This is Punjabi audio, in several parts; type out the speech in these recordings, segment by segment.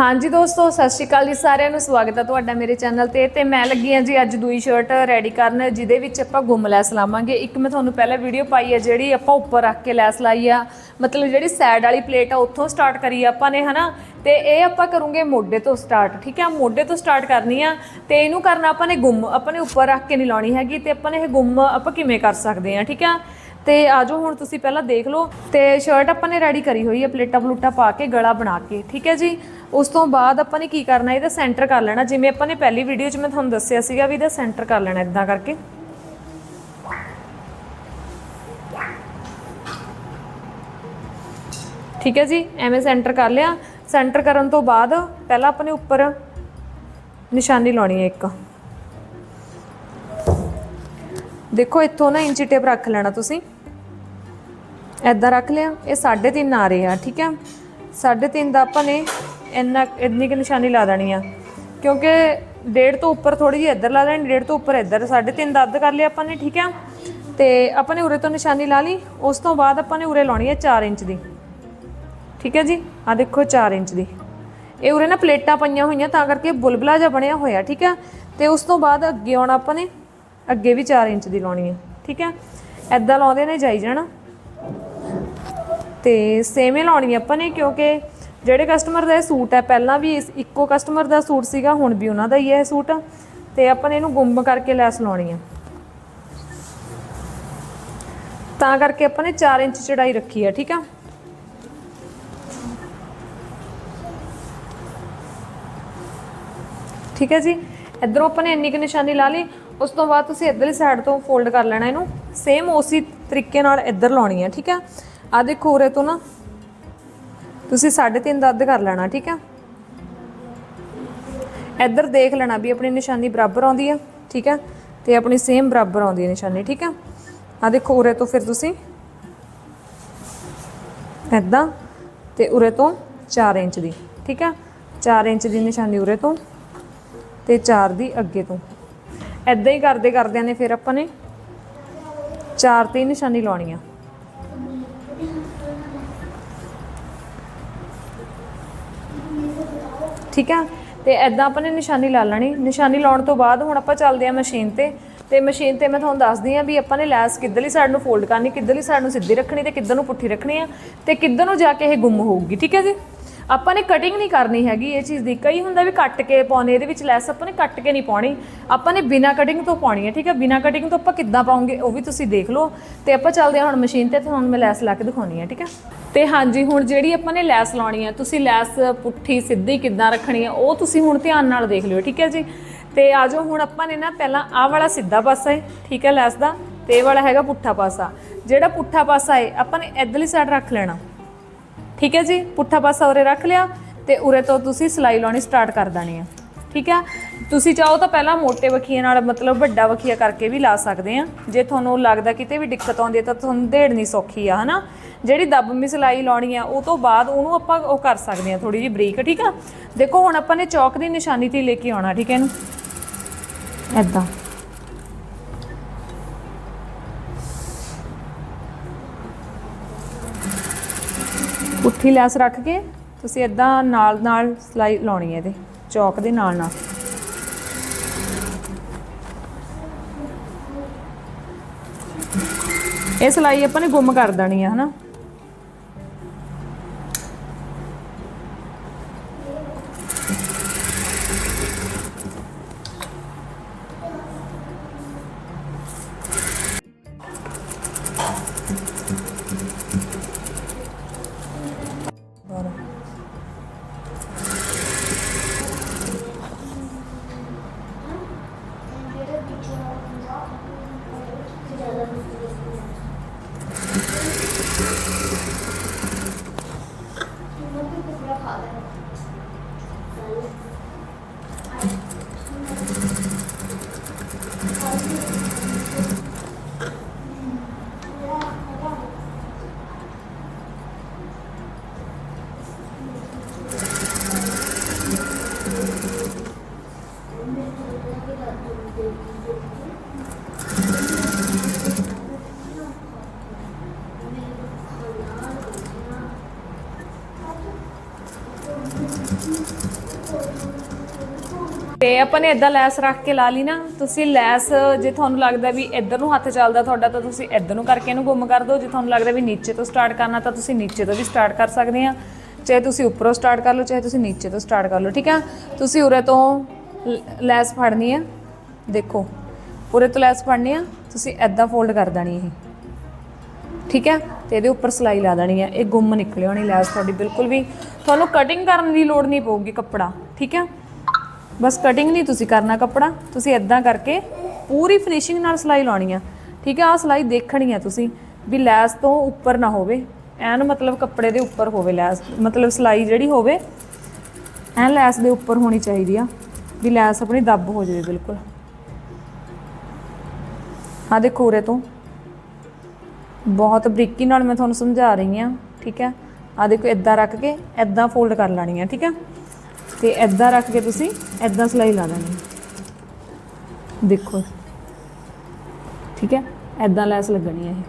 ਹਾਂਜੀ ਦੋਸਤੋ, ਸਤਿ ਸ਼੍ਰੀ ਅਕਾਲ ਜੀ ਸਾਰਿਆਂ ਨੂੰ। ਸਵਾਗਤ ਹੈ ਤੁਹਾਡਾ ਮੇਰੇ ਚੈਨਲ ਤੇ। ਤੇ ਮੈਂ ਲੱਗੀ ਹਾਂ ਜੀ ਅੱਜ ਦੂਈ ਸ਼ਰਟ ਰੈਡੀ ਕਰਨ, ਜਿਹਦੇ ਵਿੱਚ ਆਪਾਂ ਗੁੰਮ ਲੈਸ ਲਾਵਾਂਗੇ। ਇੱਕ ਮੈਂ ਤੁਹਾਨੂੰ ਪਹਿਲਾਂ ਵੀਡੀਓ ਪਾਈ ਹੈ, ਜਿਹੜੀ ਆਪਾਂ ਉੱਪਰ ਰੱਖ ਕੇ ਲੈਸ ਲਾਈ ਆ। ਮਤਲਬ ਜਿਹੜੀ ਸਾਈਡ ਵਾਲੀ ਪਲੇਟ ਆ, ਉੱਥੋਂ ਸਟਾਰਟ ਕਰੀ ਆਪਾਂ ਨੇ, ਹਨਾ? ਤੇ ਇਹ ਆਪਾਂ ਕਰੂੰਗੇ ਮੋਢੇ ਤੋਂ ਸਟਾਰਟ ਠੀਕ ਹੈ ਮੋਢੇ ਤੋਂ ਸਟਾਰਟ ਕਰਨੀ ਆ। ਤੇ ਇਹਨੂੰ ਕਰਨਾ ਆਪਾਂ ਨੇ ਗੁੰਮ। ਆਪਾਂ ਨੇ ਉੱਪਰ ਰੱਖ ਕੇ ਨਹੀਂ ਲਾਉਣੀ ਹੈਗੀ। ਤੇ ਆਪਾਂ ਨੇ ਇਹ ਗੁੰਮ ਆਪਾਂ ਕਿਵੇਂ ਕਰ ਸਕਦੇ ਆ, ਠੀਕ ਆ? ਤੇ ਆਜੋ ਹੁਣ ਤੁਸੀਂ ਪਹਿਲਾਂ ਦੇਖ ਲਓ ਤੇ ਸ਼ਰਟ ਆਪਾਂ ਨੇ ਰੈਡੀ ਕਰੀ ਹੋਈ ਹੈ, ਪਲੇਟਾਂ ਪਲੂਟਾਂ ਪਾ ਕੇ, ਗਲਾ ਬਣਾ ਕੇ, ਠੀਕ ਹੈ ਜੀ? ਉਸ ਤੋਂ ਬਾਅਦ ਆਪਾਂ ਨੇ ਕੀ ਕਰਨਾ, ਇਹਦਾ ਸੈਂਟਰ ਕਰ ਲੈਣਾ। ਜਿਵੇਂ ਆਪਾਂ ਨੇ ਪਹਿਲੀ ਵੀਡੀਓ 'ਚ ਮੈਂ ਤੁਹਾਨੂੰ ਦੱਸਿਆ ਸੀਗਾ ਵੀ ਇਹਦਾ ਸੈਂਟਰ ਕਰ ਲੈਣਾ ਇਦਾਂ ਕਰਕੇ। ਠੀਕ ਹੈ ਜੀ? ਐਵੇਂ ਸੈਂਟਰ ਕਰ ਲਿਆ। ਸੈਂਟਰ ਕਰਨ ਤੋਂ ਬਾਅਦ ਪਹਿਲਾਂ ਆਪਾਂ ਨੇ ਉੱਪਰ ਨਿਸ਼ਾਨੀ ਲਾਉਣੀ ਹੈ ਇੱਕ। ਦੇਖੋ, ਇੱਥੋਂ ਨਾ ਇੰਚੀ ਟੇਪ ਰੱਖ ਲੈਣਾ ਤੁਸੀਂ। ਐਦਾਂ ਰੱਖ ਲਿਆ, ਇਹ 3.5 ਆ ਰਹੇ ਆ, ਠੀਕ ਹੈ 3.5 ਦਾ ਆਪਾਂ ਨੇ ਇੰਨਾ, ਇੰਨੀ ਕਿ ਨਿਸ਼ਾਨੀ ਲਾ ਦੇਣੀ ਆ। ਕਿਉਂਕਿ ਡੇਢ ਤੋਂ ਉੱਪਰ ਥੋੜੀ ਜਿਹੀ ਇੱਧਰ ਲਾ ਦੇਣੀ ਡੇਢ ਤੋਂ ਉੱਪਰ ਇੱਧਰ। 3.5 ਦਾ ਅੱਧ ਕਰ ਲਿਆ ਆਪਾਂ ਨੇ, ਠੀਕ ਹੈ ਤੇ ਆਪਾਂ ਨੇ ਉਰੇ ਤੋਂ ਨਿਸ਼ਾਨੀ ਲਾ ਲਈ, ਉਸ ਤੋਂ ਬਾਅਦ ਆਪਾਂ ਨੇ ਉਰੇ ਲਾਉਣੀ ਹੈ 4 ਇੰਚ ਦੀ। ਠੀਕ ਹੈ ਜੀ? ਆ ਦੇਖੋ 4 ਇੰਚ ਦੀ। ਇਹ ਉਰੇ ਨਾ ਪਲੇਟਾਂ ਪਈਆਂ ਹੋਈਆਂ, ਤਾਂ ਕਰਕੇ ਬੁਲਬੁਲਾ ਜਿਹਾ ਬਣਿਆ ਹੋਇਆ, ਠੀਕ ਹੈ ਤੇ ਉਸ ਤੋਂ ਬਾਅਦ ਅੱਗੇ ਆਉਣਾ ਆਪਾਂ ਨੇ ਅੱਗੇ ਵੀ 4 ਇੰਚ ਦੀ ਲਾਉਣੀ ਹੈ ਠੀਕ ਹੈ ਐਦਾਂ ਲਾਉਂਦੇ ਨੇ ਜਾਈ ਜਾਣਾ। ਤੇ ਸੇਮ ਲਾਉਣੀ ਆਪਾਂ ਨੇ, ਕਿਉਂਕਿ ਜਿਹੜੇ ਕਸਟਮਰ ਦਾ ਇਹ ਸੂਟ ਹੈ ਪਹਿਲਾਂ ਵੀ ਇੱਕੋ ਕਸਟਮਰ ਦਾ ਸੂਟ ਸੀਗਾ, ਹੁਣ ਵੀ ਉਹਨਾਂ ਦਾ ਹੀ ਹੈ ਇਹ ਸੂਟ। ਤੇ ਆਪਾਂ ਨੇ ਇਹਨੂੰ ਗੁੰਮ ਕਰਕੇ ਲੈਸ ਲਾਉਣੀ ਹੈ ਤਾਂ ਕਰਕੇ ਆਪਾਂ ਨੇ 4 ਇੰਚ ਚੜਾਈ ਰੱਖੀ ਹੈ ਠੀਕ ਆ? ਠੀਕ ਹੈ ਜੀ? ਇਧਰੋਂ ਆਪਾਂ ਨੇ ਇੰਨੀ ਕੁ ਨਿਸ਼ਾਨੀ ਲਾ ਲਈ। ਉਸ ਤੋਂ ਬਾਅਦ ਤੁਸੀਂ ਇਧਰਲੀ ਸਾਈਡ ਤੋਂ ਫੋਲਡ ਕਰ ਲੈਣਾ ਇਹਨੂੰ। ਸੇਮ ਉਸੇ ਤਰੀਕੇ ਨਾਲ ਇੱਧਰ ਲਾਉਣੀ ਹੈ, ਠੀਕ ਹੈ? ਆ ਦੇਖੋ ਉਰੇ ਤੋਂ ਨਾ, ਤੁਸੀਂ 3.5 ਦਾ ਅੱਧ ਕਰ ਲੈਣਾ, ਠੀਕ ਹੈ? ਇੱਧਰ ਦੇਖ ਲੈਣਾ ਵੀ ਆਪਣੀ ਨਿਸ਼ਾਨੀ ਬਰਾਬਰ ਆਉਂਦੀ ਹੈ, ਠੀਕ ਹੈ? ਤੇ ਆਪਣੀ ਸੇਮ ਬਰਾਬਰ ਆਉਂਦੀ ਹੈ ਨਿਸ਼ਾਨੀ, ਠੀਕ ਹੈ? ਆ ਦੇਖੋ ਉਰੇ ਤੋਂ ਫਿਰ ਤੁਸੀਂ ਐਦਾਂ ਤੇ ਉਰੇ ਤੋਂ 4 ਇੰਚ ਦੀ, ਠੀਕ ਹੈ? 4 ਇੰਚ ਦੀ ਨਿਸ਼ਾਨੀ ਉਰੇ ਤੋਂ ਤੇ 4 ਦੀ ਅੱਗੇ ਤੋਂ। ਐਦਾਂ ਹੀ ਕਰਦੇ ਕਰਦਿਆਂ ਨੇ ਫਿਰ ਆਪਾਂ ਨੇ 4 ਤੇ ਨਿਸ਼ਾਨੀ ਲਾਉਣੀ ਆ ਠੀਕ ਆ? ਤੇ ਐਦਾਂ ਆਪਾਂ ਨੇ ਨਿਸ਼ਾਨੀ ਲਾ ਲੈਣੀ। ਨਿਸ਼ਾਨੀ ਲਾਉਣ ਤੋਂ ਬਾਅਦ ਹੁਣ ਆਪਾਂ ਚੱਲਦੇ ਆ ਮਸ਼ੀਨ ਤੇ। ਤੇ ਮਸ਼ੀਨ ਤੇ ਮੈਂ ਤੁਹਾਨੂੰ ਦੱਸਦੀ ਆ ਵੀ ਆਪਾਂ ਨੇ ਲੈਸ ਕਿੱਧਰਲੀ ਸਾਈਡ ਨੂੰ ਫੋਲਡ ਕਰਨੀ, ਕਿੱਧਰਲੀ ਸਾਈਡ ਨੂੰ ਸਿੱਧੀ ਰੱਖਣੀ ਤੇ ਕਿੱਧਰ ਨੂੰ ਪੁੱਠੀ ਰੱਖਣੀ ਆ। ਤੇ ਕਿੱਧਰ ਨੂੰ ਜਾ ਕੇ ਇਹ ਗੁੰਮ ਹੋਊਗੀ। ਠੀਕ ਹੈ ਜੀ? ਆਪਾਂ ਨੇ ਕਟਿੰਗ ਨਹੀਂ ਕਰਨੀ ਹੈਗੀ ਇਹ ਚੀਜ਼ ਦੀ। ਕਈ ਹੁੰਦਾ ਵੀ ਕੱਟ ਕੇ ਪਾਉਣੇ, ਇਹਦੇ ਵਿੱਚ ਲੈਸ ਆਪਾਂ ਨੇ ਕੱਟ ਕੇ ਨਹੀਂ ਪਾਉਣੀ। ਆਪਾਂ ਨੇ ਬਿਨਾ ਕਟਿੰਗ ਤੋਂ ਪਾਉਣੀ ਹੈ, ਠੀਕ ਹੈ? ਬਿਨਾ ਕਟਿੰਗ ਤੋਂ ਆਪਾਂ ਕਿੱਦਾਂ ਪਾਉਂਗੇ, ਉਹ ਵੀ ਤੁਸੀਂ ਦੇਖ ਲਓ। ਤੇ ਆਪਾਂ ਚੱਲਦੇ ਹਾਂ ਹੁਣ ਮਸ਼ੀਨ ਤੇ ਤੇ ਹੁਣ ਮੈਂ ਲੈਸ ਲਾ ਕੇ ਦਿਖਾਉਣੀ ਹੈ, ਠੀਕ ਹੈ? ਤੇ ਹਾਂਜੀ, ਹੁਣ ਜਿਹੜੀ ਆਪਾਂ ਨੇ ਲੈਸ ਲਾਉਣੀ ਹੈ, ਤੁਸੀਂ ਲੈਸ ਪੁੱਠੀ, ਸਿੱਧੀ ਕਿੱਦਾਂ ਰੱਖਣੀ ਹੈ, ਉਹ ਤੁਸੀਂ ਹੁਣ ਧਿਆਨ ਨਾਲ ਦੇਖ ਲਿਓ, ਠੀਕ ਹੈ ਜੀ? ਤੇ ਆਜੋ ਹੁਣ ਆਪਾਂ ਨੇ ਨਾ ਪਹਿਲਾਂ ਆਹ ਵਾਲਾ ਸਿੱਧਾ ਪਾਸਾ ਹੈ, ਠੀਕ ਹੈ ਲੈਸ ਦਾ। ਤੇ ਇਹ ਵਾਲਾ ਹੈਗਾ ਪੁੱਠਾ ਪਾਸਾ। ਜਿਹੜਾ ਪੁੱਠਾ ਪਾਸਾ ਹੈ, ਆਪਾਂ ਨੇ ਇਧਰਲੀ ਸਾਈਡ ਰੱਖ ਲੈਣਾ। ਠੀਕ ਹੈ ਜੀ? ਪੁੱਠਾ ਪਾਸਾ ਉਰੇ ਰੱਖ ਲਿਆ ਤੇ ਉਰੇ ਤੋਂ ਤੁਸੀਂ ਸਿਲਾਈ ਲਾਉਣੀ ਸਟਾਰਟ ਕਰ ਦੇਣੀ ਆ ਠੀਕ ਹੈ? ਤੁਸੀਂ ਚਾਹੋ ਤਾਂ ਪਹਿਲਾਂ ਮੋਟੇ ਵਖੀਏ ਨਾਲ ਮਤਲਬ ਵੱਡਾ ਵਖੀਆ ਕਰਕੇ ਵੀ ਲਾ ਸਕਦੇ ਆ ਜੇ ਤੁਹਾਨੂੰ ਲੱਗਦਾ ਕਿਤੇ ਵੀ ਦਿੱਕਤ ਆਉਂਦੀ ਹੈ ਤਾਂ ਤੁਹਾਨੂੰ ਢੇੜਨੀ ਸੌਖੀ ਆ, ਹਨਾ? ਜਿਹੜੀ ਦੱਬਵੀਂ ਸਿਲਾਈ ਲਾਉਣੀ ਆ, ਉਹ ਤੋਂ ਬਾਅਦ ਉਹਨੂੰ ਆਪਾਂ ਉਹ ਕਰ ਸਕਦੇ ਆ ਥੋੜੀ ਜਿਹੀ ਬਰੀਕ, ਠੀਕ ਆ? ਦੇਖੋ, ਹੁਣ ਆਪਾਂ ਨੇ ਚੌਕ ਦੀ ਨਿਸ਼ਾਨੀ ਤੇ ਲੈ ਕੇ ਆਉਣਾ, ਠੀਕ ਹੈ ਇਹਨੂੰ? ਐਦਾਂ ਪੁੱਠੀ ਲੈਸ ਰੱਖ ਕੇ ਤੁਸੀਂ ਇਦਾਂ ਨਾਲ ਨਾਲ ਸਲਾਈ ਲਾਉਣੀ ਹੈ ਇਹਦੇ, ਚੌਕ ਦੇ ਨਾਲ ਨਾਲ। ਇਹ ਸਲਾਈ ਆਪਾਂ ਨੇ ਗੁੰਮ ਕਰ ਦੇਣੀ ਆ ਹਨਾ? ਤੇ ਆਪਾਂ ਨੇ ਇਦਾਂ ਲੈਸ ਰੱਖ ਕੇ ਲਾ ਲਈ ਨਾ, ਤੁਸੀਂ ਲੈਸ ਜੇ ਤੁਹਾਨੂੰ ਲੱਗਦਾ ਵੀ ਇੱਧਰ ਨੂੰ ਹੱਥ ਚੱਲਦਾ ਤੁਹਾਡਾ, ਤਾਂ ਤੁਸੀਂ ਇੱਧਰ ਨੂੰ ਕਰਕੇ ਇਹਨੂੰ ਗੁੰਮ ਕਰ ਦਿਓ। ਜੇ ਤੁਹਾਨੂੰ ਲੱਗਦਾ ਵੀ ਨੀਚੇ ਤੋਂ ਸਟਾਰਟ ਕਰਨਾ, ਤਾਂ ਤੁਸੀਂ ਨੀਚੇ ਤੋਂ ਵੀ ਸਟਾਰਟ ਕਰ ਸਕਦੇ ਆ। ਚਾਹੇ ਤੁਸੀਂ ਉੱਪਰੋਂ ਸਟਾਰਟ ਕਰ ਲਓ, ਚਾਹੇ ਤੁਸੀਂ ਨੀਚੇ ਤੋਂ ਸਟਾਰਟ ਕਰ ਲਓ, ਠੀਕ ਆ? ਤੁਸੀਂ ਉਰੇ ਤੋਂ ਲ- ਲੈਸ ਫੜਨੀ ਆ। ਦੇਖੋ, ਉਰੇ ਤੋਂ ਲੈਸ ਫੜਨੀ ਆ, ਤੁਸੀਂ ਇਦਾਂ ਫੋਲਡ ਕਰ ਦੇਣੀ ਇਹ। ਠੀਕ ਹੈ ਤੇ ਇਹਦੇ ਉੱਪਰ ਸਲਾਈ ਲਾ ਦੇਣੀ ਹੈ ਇਹ ਗੁੰਮ ਨਿਕਲਿਆ ਹੋਣੀ ਲੈਸ ਤੁਹਾਡੀ ਬਿਲਕੁਲ ਵੀ। ਤੁਹਾਨੂੰ ਕਟਿੰਗ ਕਰਨ ਦੀ ਲੋੜ ਨਹੀਂ ਪਊਗੀ ਕੱਪੜਾ, ਠੀਕ ਹੈ ਬਸ ਕਟਿੰਗ ਨਹੀਂ ਤੁਸੀਂ ਕਰਨਾ ਕੱਪੜਾ, ਤੁਸੀਂ ਇਦਾਂ ਕਰਕੇ ਪੂਰੀ ਫਿਨਿਸ਼ਿੰਗ ਨਾਲ ਸਲਾਈ ਲਾਉਣੀ ਆ। ਠੀਕ ਹੈ ਆ ਸਲਾਈ ਦੇਖਣੀ ਆ ਤੁਸੀਂ ਵੀ ਲੈਸ ਤੋਂ ਉੱਪਰ ਨਾ ਹੋਵੇ। ਐਨ ਮਤਲਬ ਕੱਪੜੇ ਦੇ ਉੱਪਰ ਹੋਵੇ ਲੈਸ, ਮਤਲਬ ਸਲਾਈ ਜਿਹੜੀ ਹੋਵੇ, ਐਨ ਲੈਸ ਦੇ ਉੱਪਰ ਹੋਣੀ ਚਾਹੀਦੀ ਆ ਵੀ ਲੈਸ ਆਪਣੀ ਦੱਬ ਹੋ ਜਾਵੇ ਬਿਲਕੁਲ। ਆ ਦੇਖੋ ਉਰੇ ਤੋਂ। ਬਹੁਤ ਬਰੀਕੀ ਨਾਲ ਮੈਂ ਤੁਹਾਨੂੰ ਸਮਝਾ ਰਹੀ ਹਾਂ ਠੀਕ ਹੈ ਆ ਦੇਖੋ ਇਦਾਂ ਰੱਖ ਕੇ ਇਦਾਂ ਫੋਲਡ ਕਰ ਲੈਣੀ ਹੈ ਠੀਕ ਹੈ ਤੇ ਇਦਾਂ ਰੱਖ ਕੇ ਤੁਸੀਂ ਇਦਾਂ ਸਲਾਈ ਲਾ ਦੇਣੀ। ਦੇਖੋ। ਠੀਕ ਹੈ? ਇਦਾਂ ਲੈਸ ਲੱਗਣੀ ਹੈ ਇਹ।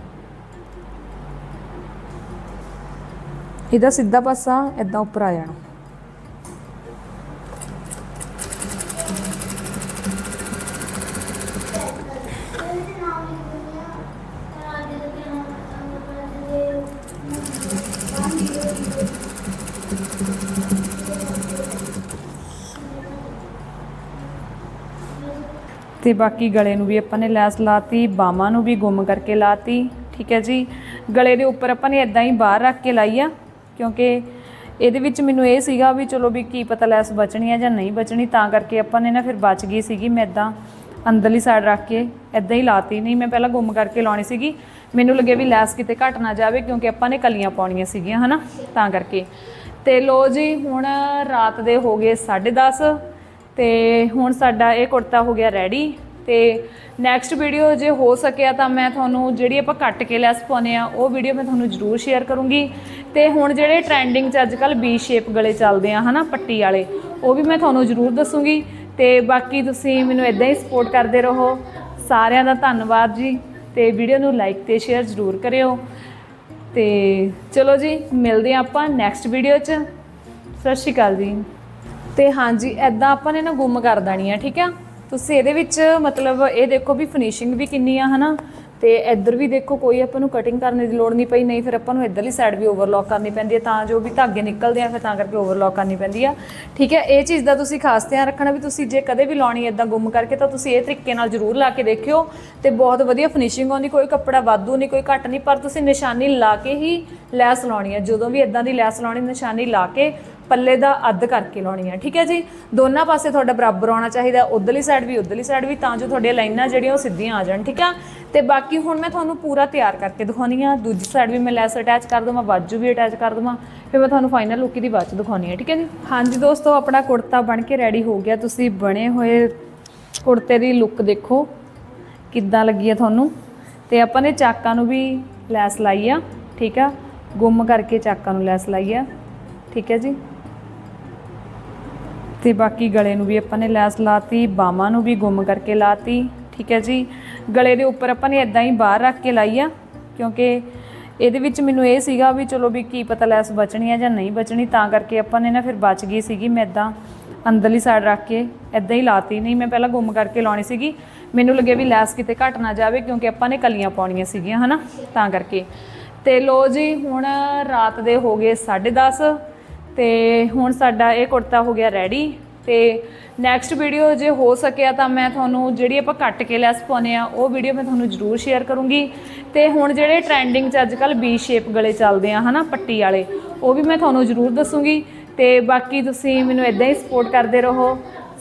ਇਹਦਾ ਸਿੱਧਾ ਪਾਸਾ ਇਦਾਂ ਉੱਪਰ ਆ ਜਾਣਾ। ਤੇ ਬਾਕੀ ਗਲੇ ਨੂੰ ਵੀ ਆਪਾਂ ਨੇ ਲੈਸ ਲਾਤੀ, ਬਾਹਾਂ ਨੂੰ ਵੀ ਗੁੰਮ ਕਰਕੇ ਲਾਤੀ, ਠੀਕ ਹੈ ਜੀ। ਗਲੇ ਦੇ ਉੱਪਰ ਆਪਾਂ ਨੇ ਇਦਾਂ ਹੀ ਬਾਹਰ ਰੱਖ ਕੇ ਲਾਈ ਆ, ਕਿਉਂਕਿ ਇਹਦੇ ਵਿੱਚ ਮੈਨੂੰ ਇਹ ਸੀਗਾ ਵੀ ਚਲੋ ਵੀ ਕੀ ਪਤਾ ਲੈਸ ਬਚਣੀ ਆ ਜਾਂ ਨਹੀਂ ਬਚਣੀ, ਤਾਂ ਕਰਕੇ ਆਪਾਂ ਨੇ ਨਾ ਫਿਰ ਬਚ ਗਈ ਸੀਗੀ। ਮੈਂ ਇਦਾਂ ਅੰਦਰਲੀ ਸਾਈਡ ਰੱਖ ਕੇ ਇਦਾਂ ਹੀ ਲਾਤੀ, ਨਹੀਂ ਮੈਂ ਪਹਿਲਾਂ ਗੁੰਮ ਕਰਕੇ ਲਾਉਣੀ ਸੀਗੀ। ਮੈਨੂੰ ਲੱਗੇ ਵੀ ਲੈਸ ਕਿਤੇ ਘਟ ਨਾ ਜਾਵੇ, ਕਿਉਂਕਿ ਆਪਾਂ ਨੇ ਕਲੀਆਂ ਪਾਉਣੀਆਂ ਸੀਗੀਆਂ, ਹਨਾ? ਤਾਂ ਕਰਕੇ। ਤੇ ਲੋ ਜੀ, ਹੁਣ ਰਾਤ ਦੇ ਹੋ ਗਏ 10:30 ਤੇ ਹੁਣ ਸਾਡਾ ਇਹ ਕੁੜਤਾ ਹੋ ਗਿਆ ਰੈਡੀ ਤੇ ਨੈਕਸਟ ਵੀਡੀਓ ਜੇ ਹੋ ਸਕਿਆ ਤਾਂ ਮੈਂ ਤੁਹਾਨੂੰ ਜਿਹੜੀ ਆਪਾਂ ਕੱਟ ਕੇ ਲੈਸ ਪਾਉਨੇ ਆ, ਉਹ ਵੀਡੀਓ ਮੈਂ ਤੁਹਾਨੂੰ ਜ਼ਰੂਰ ਸ਼ੇਅਰ ਕਰੂੰਗੀ। ਤੇ ਹੁਣ ਜਿਹੜੇ ਟ੍ਰੈਂਡਿੰਗ 'ਚ ਅੱਜ ਕੱਲ ਵੀ ਸ਼ੇਪ ਗਲੇ ਚੱਲਦੇ ਆ, ਹਨਾ, ਪੱਟੀ ਵਾਲੇ, ਉਹ ਵੀ ਮੈਂ ਤੁਹਾਨੂੰ ਜ਼ਰੂਰ ਦੱਸੂੰਗੀ। ਤੇ ਬਾਕੀ ਤੁਸੀਂ ਮੈਨੂੰ ਇਦਾਂ ਹੀ ਸਪੋਰਟ ਕਰਦੇ ਰਹੋ। ਸਾਰਿਆਂ ਦਾ ਧੰਨਵਾਦ ਜੀ, ਤੇ ਵੀਡੀਓ ਨੂੰ ਲਾਈਕ ਤੇ ਸ਼ੇਅਰ ਜ਼ਰੂਰ ਕਰਿਓ। ਤੇ ਚਲੋ ਜੀ, ਮਿਲਦੇ ਹਾਂ ਆਪਾਂ ਨੈਕਸਟ ਵੀਡੀਓ 'ਚ। ਸਤਿ ਸ਼੍ਰੀ ਅਕਾਲ ਜੀ। ਤੇ ਹਾਂਜੀ ਐਦਾਂ ਆਪਾਂ ਨੇ ਨਾ ਗੁੰਮ ਕਰ ਦੇਣੀ ਆ, ਠੀਕ ਆ? ਤੁਸੀਂ ਇਹਦੇ ਵਿੱਚ ਮਤਲਬ ਇਹ ਦੇਖੋ ਵੀ ਫਿਨਿਸ਼ਿੰਗ ਵੀ ਕਿੰਨੀ ਆ, ਹਨਾ? ਤੇ ਇੱਧਰ ਵੀ ਦੇਖੋ ਕੋਈ ਆਪਾਂ ਨੂੰ ਕਟਿੰਗ ਕਰਨ ਦੀ ਲੋੜ ਨਹੀਂ ਪਈ, ਨਹੀਂ ਫਿਰ ਆਪਾਂ ਨੂੰ ਇੱਧਰਲੀ ਸਾਈਡ ਵੀ ਓਵਰਲੌਕ ਕਰਨੀ ਪੈਂਦੀ ਹੈ ਤਾਂ ਜੋ ਵੀ ਧਾਗੇ ਨਿਕਲਦੇ ਆ, ਫਿਰ ਤਾਂ ਕਰਕੇ ਓਵਰਲੌਕ ਕਰਨੀ ਪੈਂਦੀ ਆ। ਠੀਕ ਹੈ ਇਹ ਚੀਜ਼ ਦਾ ਤੁਸੀਂ ਖਾਸ ਧਿਆਨ ਰੱਖਣਾ ਵੀ ਤੁਸੀਂ ਜੇ ਕਦੇ ਵੀ ਲਾਉਣੀ ਇਦਾਂ ਗੁੰਮ ਕਰਕੇ, ਤਾਂ ਤੁਸੀਂ ਇਹ ਤਰੀਕੇ ਨਾਲ ਜ਼ਰੂਰ ਲਾ ਕੇ ਦੇਖਿਓ ਤੇ ਬਹੁਤ ਵਧੀਆ ਫਿਨਿਸ਼ਿੰਗ ਆਉਂਦੀ, ਕੋਈ ਕੱਪੜਾ ਵਾਧੂ ਨਹੀਂ, ਕੋਈ ਘੱਟ ਨਹੀਂ, ਪਰ ਤੁਸੀਂ ਨਿਸ਼ਾਨੀ ਲਾ ਕੇ ਹੀ ਲੈਸ ਲਾਉਣੀ ਹੈ ਜਦੋਂ ਵੀ ਇਦਾਂ ਦੀ ਲੈਸ ਲਾਉਣੀ, ਨਿਸ਼ਾਨੀ ਲਾ ਕੇ ਪੱਲੇ ਦਾ ਅੱਧ ਕਰਕੇ ਲਾਉਣੀ ਹੈ ਠੀਕ ਹੈ ਜੀ? ਦੋਨਾਂ ਪਾਸੇ ਤੁਹਾਡਾ ਬਰਾਬਰ ਆਉਣਾ ਚਾਹੀਦਾ, ਉਧਰਲੀ ਸਾਈਡ ਵੀ, ਉਧਰਲੀ ਸਾਈਡ ਵੀ, ਤਾਂ ਜੋ ਤੁਹਾਡੀਆਂ ਲਾਈਨਾਂ ਜਿਹੜੀਆਂ ਉਹ ਸਿੱਧੀਆਂ ਆ ਜਾਣ, ਠੀਕ ਆ? ਤੇ ਬਾਕੀ ਹੁਣ ਮੈਂ ਤੁਹਾਨੂੰ ਪੂਰਾ ਤਿਆਰ ਕਰਕੇ ਦਿਖਾਉਣੀ ਆ। ਦੂਜੀ ਸਾਈਡ ਵੀ ਮੈਂ ਲੈਸ ਅਟੈਚ ਕਰ ਦਵਾਂ, ਬਾਜੂ ਵੀ ਅਟੈਚ ਕਰ ਦਵਾਂ, ਫਿਰ ਮੈਂ ਤੁਹਾਨੂੰ ਫਾਈਨਲ ਲੁੱਕ ਦੀ ਬਾਅਦ ਚ ਦਿਖਾਉਣੀ ਹੈ ਠੀਕ ਹੈ ਜੀ? ਹਾਂਜੀ ਦੋਸਤੋ, ਆਪਣਾ ਕੁੜਤਾ ਬਣ ਕੇ ਰੈਡੀ ਹੋ ਗਿਆ। ਤੁਸੀਂ ਬਣੇ ਹੋਏ ਕੁੜਤੇ ਦੀ ਲੁੱਕ ਦੇਖੋ, ਕਿੱਦਾਂ ਲੱਗੀ ਆ ਤੁਹਾਨੂੰ। ਤੇ ਆਪਾਂ ਨੇ ਚਾਕਾਂ ਨੂੰ ਵੀ ਲੈਸ ਲਾਈ ਆ, ਠੀਕ ਆ? ਗੁੰਮ ਕਰਕੇ ਚਾਕਾਂ ਨੂੰ ਲੈਸ ਲਾਈ ਆ, ਠੀਕ ਹੈ ਜੀ? ਤੇ ਬਾਕੀ ਗਲੇ ਨੂੰ ਵੀ ਆਪਾਂ ਨੇ ਲੈਸ ਲਾਤੀ, ਬਾਹਾਂ ਨੂੰ ਵੀ ਗੁੰਮ ਕਰਕੇ ਲਾਤੀ, ਠੀਕ ਹੈ ਜੀ। ਗਲੇ ਦੇ ਉੱਪਰ ਆਪਾਂ ਨੇ ਇਦਾਂ ਹੀ ਬਾਹਰ ਰੱਖ ਕੇ ਲਾਈ ਆ, ਕਿਉਂਕਿ ਇਹਦੇ ਵਿੱਚ ਮੈਨੂੰ ਇਹ ਸੀਗਾ ਵੀ ਚਲੋ ਵੀ ਕੀ ਪਤਾ ਲੈਸ ਬਚਣੀ ਆ ਜਾਂ ਨਹੀਂ ਬਚਣੀ, ਤਾਂ ਕਰਕੇ ਆਪਾਂ ਨੇ ਨਾ ਫਿਰ ਬਚ ਗਈ ਸੀਗੀ। ਮੈਂ ਇਦਾਂ ਅੰਦਰਲੀ ਸਾਈਡ ਰੱਖ ਕੇ ਇਦਾਂ ਹੀ ਲਾਤੀ, ਨਹੀਂ ਮੈਂ ਪਹਿਲਾਂ ਗੁੰਮ ਕਰਕੇ ਲਾਉਣੀ ਸੀਗੀ। ਮੈਨੂੰ ਲੱਗੇ ਵੀ ਲੈਸ ਕਿਤੇ ਘਟ ਨਾ ਜਾਵੇ, ਕਿਉਂਕਿ ਆਪਾਂ ਨੇ ਕਲੀਆਂ ਪਾਉਣੀਆਂ ਸੀਗੀਆਂ, ਹਨਾ, ਤਾਂ ਕਰਕੇ। ਤੇ ਲੋ ਜੀ, ਹੁਣ ਰਾਤ ਦੇ ਹੋ ਗਏ 10:30 ਤੇ ਹੁਣ ਸਾਡਾ ਇਹ ਕੁੜਤਾ ਹੋ ਗਿਆ ਰੈਡੀ ਤੇ ਨੈਕਸਟ ਵੀਡੀਓ ਜੇ ਹੋ ਸਕਿਆ ਤਾਂ ਮੈਂ ਤੁਹਾਨੂੰ ਜਿਹੜੀ ਆਪਾਂ ਕੱਟ ਕੇ ਲੈਸ ਪਾਉਨੇ ਆ, ਉਹ ਵੀਡੀਓ ਮੈਂ ਤੁਹਾਨੂੰ ਜ਼ਰੂਰ ਸ਼ੇਅਰ ਕਰੂੰਗੀ। ਤੇ ਹੁਣ ਜਿਹੜੇ ਟ੍ਰੈਂਡਿੰਗ 'ਚ ਅੱਜ ਕੱਲ ਵੀ ਸ਼ੇਪ ਗਲੇ ਚੱਲਦੇ ਆ, ਹਨਾ, ਪੱਟੀ ਵਾਲੇ, ਉਹ ਵੀ ਮੈਂ ਤੁਹਾਨੂੰ ਜ਼ਰੂਰ ਦੱਸੂੰਗੀ। ਤੇ ਬਾਕੀ ਤੁਸੀਂ ਮੈਨੂੰ ਇਦਾਂ ਹੀ ਸਪੋਰਟ ਕਰਦੇ ਰਹੋ।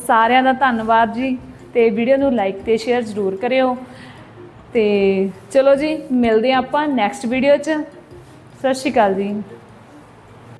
ਸਾਰਿਆਂ ਦਾ ਧੰਨਵਾਦ ਜੀ। ਤੇ ਵੀਡੀਓ ਨੂੰ ਲਾਈਕ ਤੇ ਸ਼ੇਅਰ ਜ਼ਰੂਰ ਕਰਿਓ। ਤੇ ਚਲੋ ਜੀ, ਮਿਲਦੇ ਹਾਂ ਆਪਾਂ ਨੈਕਸਟ ਵੀਡੀਓ 'ਚ। ਸਤਿ ਸ਼੍ਰੀ ਅਕਾਲ ਜੀ।